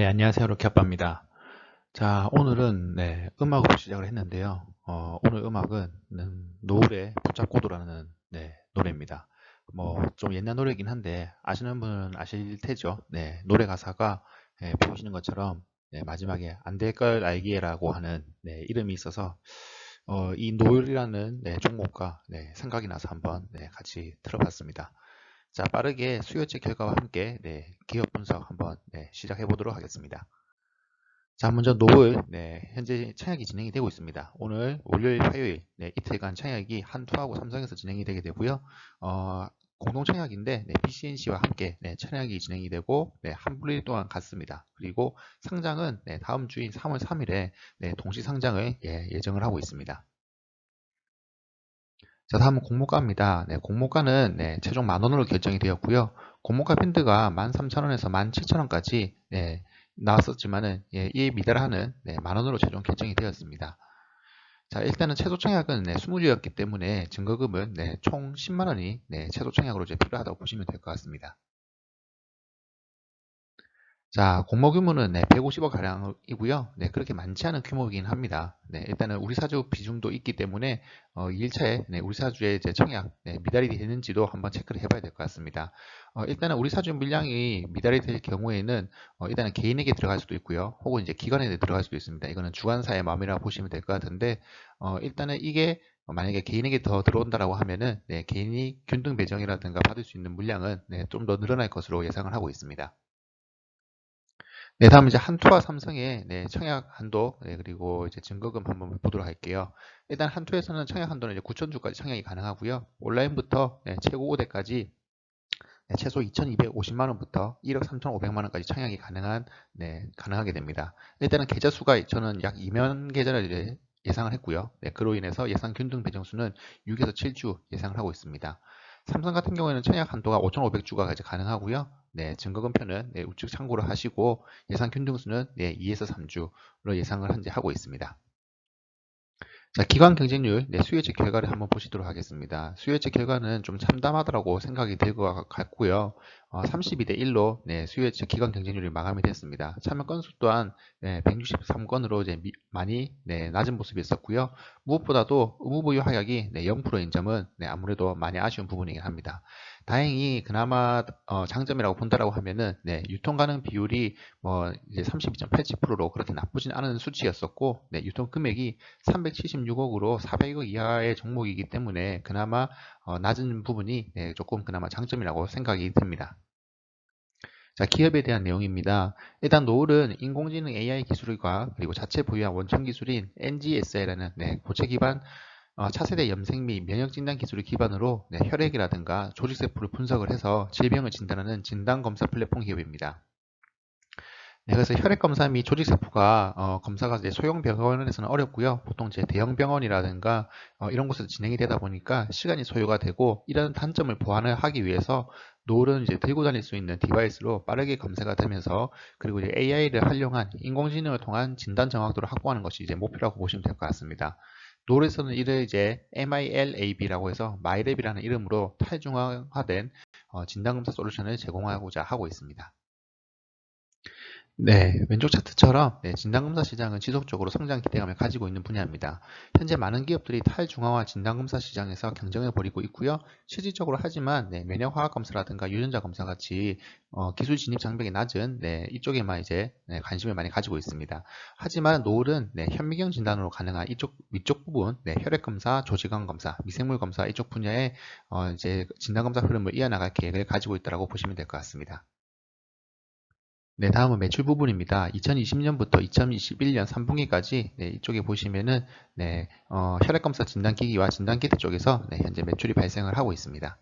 네, 안녕하세요. 로켓아빠입니다. 자, 오늘은 네, 음악으로 시작을 했는데요. 어, 오늘 음악은 음, 노을의 붙잡고도라는 네, 노래입니다. 뭐 좀 옛날 노래이긴 한데 아시는 분은 아실 테죠. 네, 노래 가사가 네, 보시는 것처럼 네, 마지막에 안 될 걸 알기에라고 하는 네, 이름이 있어서 어, 이 노을이라는 네, 종목과 네, 생각이 나서 한번 네, 같이 들어봤습니다. 자, 빠르게 수요체 결과와 함께 네, 기업 분석 한번 네, 시작해 보도록 하겠습니다. 자, 먼저 노을 네, 현재 청약이 진행이 되고 있습니다. 오늘 월요일, 화요일 네, 이틀간 청약이 한투하고 삼성에서 진행이 되게 되고요. 어, 공동 청약인데 네, BCNC와 함께 네, 청약이 진행이 되고 네, 한 분일 동안 갔습니다. 그리고 상장은 네, 다음 주인 3월 3일에 네, 동시 상장을 예, 예정을 하고 있습니다. 자, 다음은 공모가입니다. 네, 공모가는 네, 최종 만원으로 결정이 되었고요. 공모가 밴드가 13,000원에서 17,000원까지 네, 나왔었지만은 예, 이에 미달하는 네, 만원으로 최종 결정이 되었습니다. 자, 일단은 최소 청약은 네, 20주였기 때문에 증거금은 네, 총 10만원이 네, 최소 청약으로 이제 필요하다고 보시면 될 것 같습니다. 자, 공모 규모는 네, 150억 가량이고요. 네, 그렇게 많지 않은 규모이긴 합니다. 네, 일단은 우리 사주 비중도 있기 때문에 어, 2일차에 네, 우리 사주의 이제 청약 네, 미달이 되는지도 한번 체크를 해봐야 될 것 같습니다. 어, 일단은 우리 사주 물량이 미달이 될 경우에는 어, 일단은 개인에게 들어갈 수도 있고요. 혹은 이제 기관에 들어갈 수도 있습니다. 이거는 주관사의 마음이라고 보시면 될 것 같은데 어, 일단은 이게 만약에 개인에게 더 들어온다라고 하면은 네, 개인이 균등 배정이라든가 받을 수 있는 물량은 네, 좀 더 늘어날 것으로 예상을 하고 있습니다. 네, 다음 이제 한투와 삼성의 네, 청약 한도 네, 그리고 이제 증거금 한번 보도록 할게요. 일단 한투에서는 청약 한도는 이제 9,000주까지 청약이 가능하고요. 온라인부터 네, 최고 5대까지 네, 최소 2,250만 원부터 1억 3,500만 원까지 청약이 가능한 네, 가능하게 됩니다. 일단은 계좌 수가 저는 약 2면 계좌를 예상을 했고요. 네, 그로 인해서 예상 균등 배정수는 6에서 7주 예상을 하고 있습니다. 삼성 같은 경우에는 청약 한도가 5,500주가 이제 가능하고요. 네, 증거금표는 네, 우측 참고를 하시고 예상 균등수는 네, 2에서 3주로 예상을 현재 하고 있습니다. 자, 기관 경쟁률, 네, 수요제 결과를 한번 보시도록 하겠습니다. 수요제 결과는 좀 참담하더라고 생각이 들것 같고요. 어, 32대 1로 네, 수요제 기관 경쟁률이 마감이 됐습니다. 참여 건수 또한 네, 163건으로 이제 미, 많이 네, 낮은 모습이었었고요. 무엇보다도 의무부유 하약이 네, 0%인 점은 네, 아무래도 많이 아쉬운 부분이긴 합니다. 다행히 그나마 어, 장점이라고 본다라고 하면은 네, 유통 가능 비율이 뭐 이제 32.87%로 그렇게 나쁘진 않은 수치였었고 네, 유통 금액이 376억으로 400억 이하의 종목이기 때문에 그나마 어, 낮은 부분이 네, 조금 그나마 장점이라고 생각이 듭니다. 자, 기업에 대한 내용입니다. 일단 노을은 인공지능 AI 기술과 그리고 자체 보유한 원천 기술인 NGSI라는 네, 고체 기반 어, 차세대 염색 및 면역 진단 기술을 기반으로 네, 혈액이라든가 조직세포를 분석을 해서 질병을 진단하는 진단검사 플랫폼 기업입니다. 네, 그래서 혈액검사 및 조직세포가 어, 검사가 이제 소형 병원에서는 어렵고요. 보통 이제 대형 병원이라든가 어, 이런 곳에서 진행이 되다 보니까 시간이 소요가 되고 이런 단점을 보완을 하기 위해서 노을은 이제 들고 다닐 수 있는 디바이스로 빠르게 검사가 되면서 그리고 이제 AI를 활용한 인공지능을 통한 진단 정확도를 확보하는 것이 이제 목표라고 보시면 될 것 같습니다. 노을에서는 이를 이제 MILAB라고 해서 마이랩이라는 이름으로 탈중앙화된 어, 진단검사 솔루션을 제공하고자 하고 있습니다. 네, 왼쪽 차트처럼 네, 진단검사 시장은 지속적으로 성장 기대감을 가지고 있는 분야입니다. 현재 많은 기업들이 탈중앙화 진단검사 시장에서 경쟁을 벌이고 있고요. 실질적으로 하지만 네, 면역화학검사라든가 유전자 검사 같이 어, 기술 진입 장벽이 낮은 네, 이쪽에만 이제 네, 관심을 많이 가지고 있습니다. 하지만 노을은 네, 현미경 진단으로 가능한 이쪽 위쪽 부분 네, 혈액검사, 조직암 검사, 미생물 검사 이쪽 분야의 어, 이제 진단검사 흐름을 이어나갈 계획을 가지고 있다고 보시면 될 것 같습니다. 네, 다음은 매출 부분입니다. 2020년부터 2021년 3분기까지 네, 이쪽에 보시면은 네, 어, 혈액검사 진단기기와 진단키트 쪽에서 네, 현재 매출이 발생을 하고 있습니다.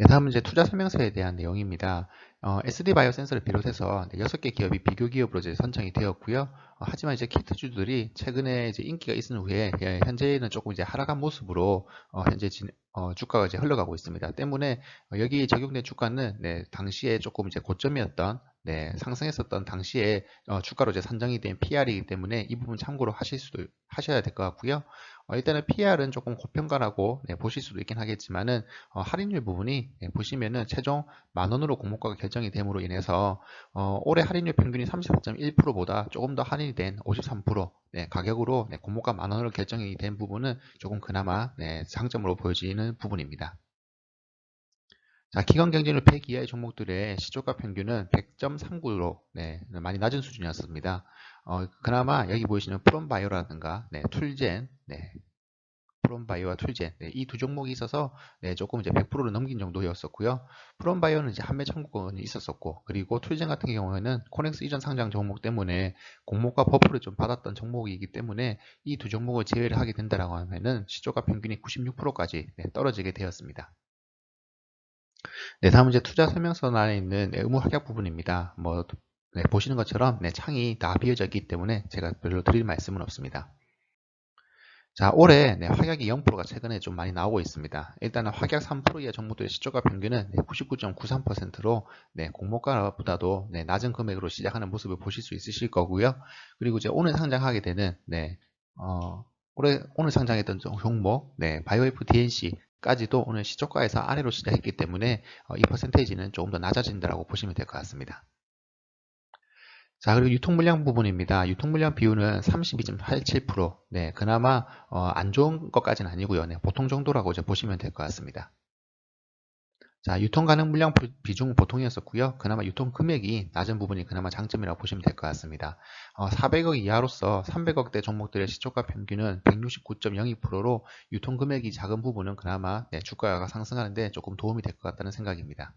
네, 다음은 이제 투자 설명서에 대한 내용입니다. 어, SD 바이오 센서를 비롯해서 6개 기업이 비교 기업으로 이제 선정이 되었고요. 어, 하지만 이제 키트주들이 최근에 이제 인기가 있은 후에 예, 현재는 조금 이제 하락한 모습으로 어, 현재 진, 어, 주가가 이제 흘러가고 있습니다. 때문에 어, 여기 적용된 주가는 네, 당시에 조금 이제 고점이었던 네, 상승했었던 당시에 어, 주가로 이제 산정이 된 PR이기 때문에 이 부분 참고로 하실 수도 하셔야 될 것 같고요. 어, 일단은 PR은 조금 고평가라고 네, 보실 수도 있긴 하겠지만은 어, 할인율 부분이 네, 보시면은 최종 만 원으로 공모가가 결정이 됨으로 인해서 어, 올해 할인율 평균이 34.1%보다 조금 더 할인이 된 53% 네, 가격으로 네, 공모가 만 원으로 결정이 된 부분은 조금 그나마 네, 장점으로 보여지는 부분입니다. 자, 기관 경쟁률 100 이하의 종목들의 시초가 평균은 100.39로 네, 많이 낮은 수준이었습니다. 어, 그나마 여기 보이시는 프롬바이오라든가 네, 툴젠, 네, 프롬바이오와 툴젠 네, 이두 종목이 있어서 네, 조금 이제 100%를 넘긴 정도였었고요. 프롬바이오는 이제 한매 청구권이 있었었고 그리고 툴젠 같은 경우에는 코넥스 이전 상장 종목 때문에 공모가 버프를 좀 받았던 종목이기 때문에 이 두 종목을 제외를 하게 된다라고 하면은 시초가 평균이 96%까지 네, 떨어지게 되었습니다. 네, 다음은 이제 투자 설명서 안에 있는 의무 확약 부분입니다. 뭐 네, 보시는 것처럼 네, 창이 다 비어져 있기 때문에 제가 별로 드릴 말씀은 없습니다. 자, 올해 네, 확약이 0%가 최근에 좀 많이 나오고 있습니다. 일단은 확약 3% 이하 종목들의 시초가 평균은 99.93%로 네, 공모가보다도 네, 낮은 금액으로 시작하는 모습을 보실 수 있으실 거고요. 그리고 이제 오늘 상장하게 되는 네, 어, 올해 오늘 상장했던 종목, 네, 바이오F DNC 까지도 오늘 시초가에서 아래로 시작했기 때문에 어, 이 퍼센테이지는 조금 더 낮아진다고 보시면 될 것 같습니다. 자 그리고 유통물량 부분입니다. 유통물량 비율은 32.87%네 그나마 어, 안 좋은 것까지는 아니고요. 네, 보통 정도라고 이제 보시면 될 것 같습니다. 자, 유통 가능 물량 비중 보통이었었고요. 그나마 유통 금액이 낮은 부분이 그나마 장점이라고 보시면 될 것 같습니다. 어, 400억 이하로서 300억대 종목들의 시초가 평균은 169.02%로 유통 금액이 작은 부분은 그나마 네, 주가가 상승하는데 조금 도움이 될 것 같다는 생각입니다.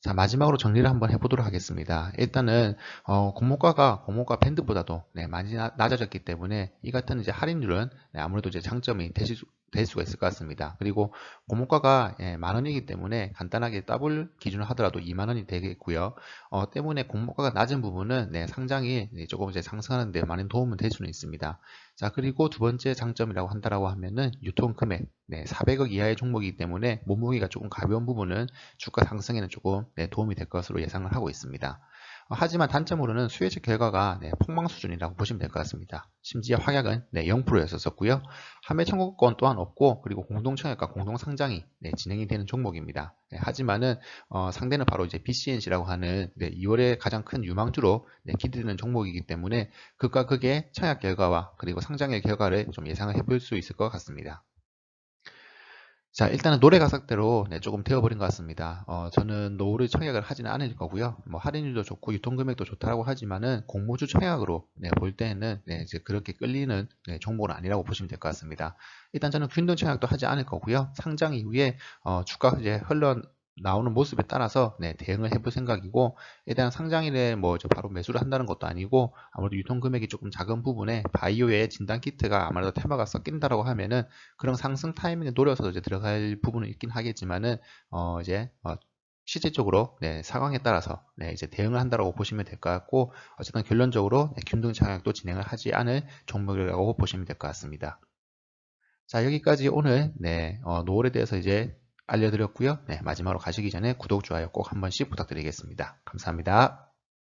자 마지막으로 정리를 한번 해보도록 하겠습니다. 일단은 어, 공모가가 공모가 밴드보다도 네, 많이 낮아졌기 때문에 이 같은 이제 할인율은 네, 아무래도 이제 장점이 되실 수, 될 수가 있을 것 같습니다. 그리고 공모가가 예, 만 원이기 때문에 간단하게 더블 기준을 하더라도 2만 원이 되겠고요. 어, 때문에 공모가가 낮은 부분은 네, 상장이 조금 이제 상승하는 데 많은 도움은 될 수는 있습니다. 자 그리고 두 번째 장점이라고 한다라고 하면은 유통 금액 네, 400억 이하의 종목이기 때문에 몸무게가 조금 가벼운 부분은 주가 상승에는 조금 네, 도움이 될 것으로 예상을 하고 있습니다. 하지만 단점으로는 수혜적 결과가 네, 폭망 수준이라고 보시면 될 것 같습니다. 심지어 확약은 네, 0%였었고요. 함의 청구권 또한 없고 그리고 공동청약과 공동상장이 네, 진행이 되는 종목입니다. 네, 하지만은 어, 상대는 바로 이제 BCNC라고 하는 2월에 가장 큰 유망주로 네, 기대되는 종목이기 때문에 극과 극의 청약 결과와 그리고 상장의 결과를 좀 예상을 해볼 수 있을 것 같습니다. 자 일단은 노래 가사대로 네, 조금 되어버린 것 같습니다. 어, 저는 노후를 청약을 하지는 않을 거고요. 뭐 할인율도 좋고 유통금액도 좋다고 하지만은 공모주 청약으로 네, 볼 때는 네, 이제 그렇게 끌리는 네, 종목은 아니라고 보시면 될 것 같습니다. 일단 저는 균등 청약도 하지 않을 거고요. 상장 이후에 어, 주가 이제 흘러 나오는 모습에 따라서 네, 대응을 해볼 생각이고 일단 상장일에 뭐 바로 매수를 한다는 것도 아니고 아무래도 유통 금액이 조금 작은 부분에 바이오의 진단 키트가 아무래도 테마가 섞인다라고 하면은 그런 상승 타이밍에 노려서 이제 들어갈 부분은 있긴 하겠지만은 어 이제 어 실질적으로 네, 상황에 따라서 네, 이제 대응을 한다고 보시면 될 것 같고 어쨌든 결론적으로 네, 균등 장약도 진행을 하지 않을 종목이라고 보시면 될 것 같습니다. 자 여기까지 오늘 네, 어, 노을에 대해서 이제 알려드렸고요. 네, 마지막으로 가시기 전에 구독, 좋아요 꼭 한 번씩 부탁드리겠습니다. 감사합니다.